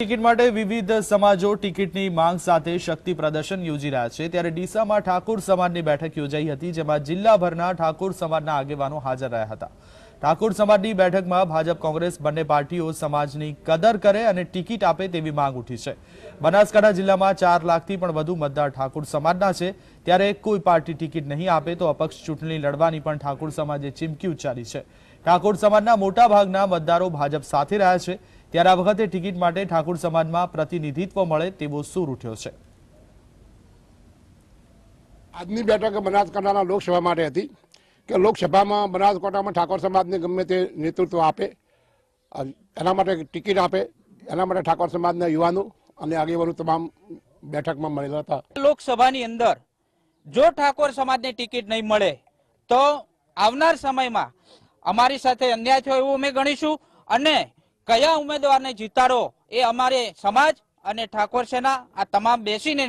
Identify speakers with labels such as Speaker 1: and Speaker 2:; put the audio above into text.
Speaker 1: Ticket માટે વિવિધ સમાજો ટિકિટની માંગ સાથે શક્તિ પ્રદર્શન યોજી રહ્યા છે. ત્યારે ડીસામાં ઠાકોર સમાજની બેઠક યોજાઈ હતી, જેમાં જિલ્લાભરના ઠાકોર સમાજના આગેવાનો હાજર રહ્યા હતા. ઠાકોર સમાજની બેઠકમાં ભાજપ કોંગ્રેસ બંને પાર્ટીઓ સમાજની કદર કરે અને ટિકિટ આપે તેવી માંગ ઉઠી છે. બનાસકાંઠા જિલ્લામાં ચાર લાખથી પણ વધુ મતદાર ઠાકોર સમાજના છે. ત્યારે કોઈ પાર્ટી ટિકિટ નહીં આપે તો અપક્ષ ચૂંટણી લડવાની પણ ઠાકોર સમાજે ચીમકી ઉચ્ચારી છે. ઠાકોર સમાજના મોટા ભાગના મતદારો ભાજપ સાથે રહ્યા છે. ત્યારે આ વખતે ટિકિટ માટે ઠાકોર સમાજમાં પ્રતિનિધિત્વ મળે તેવો સૂર ઉઠ્યો છે.
Speaker 2: આજની બેઠક બનાસકાંઠાના લોકસભા માટે હતી કે લોકસભામાં બનાસકાંઠામાં ઠાકોર સમાજને ગમે તે નેતૃત્વ આપે એના માટે ટિકિટ આપે એના માટે ઠાકોર સમાજના યુવાનો અને આગેવાનો તમામ બેઠકમાં મળેલા હતા.
Speaker 3: લોકસભાની અંદર જો ઠાકોર સમાજને ટિકિટ નહીં મળે તો આવનાર સમયમાં અમારી સાથે અન્યાય થયો એવું અમે ગણીશું અને કયા ઉમેદવારને જીતાડો એ અમારે સમાજ અને ઠાકોર સેના આ તમામ બેસીને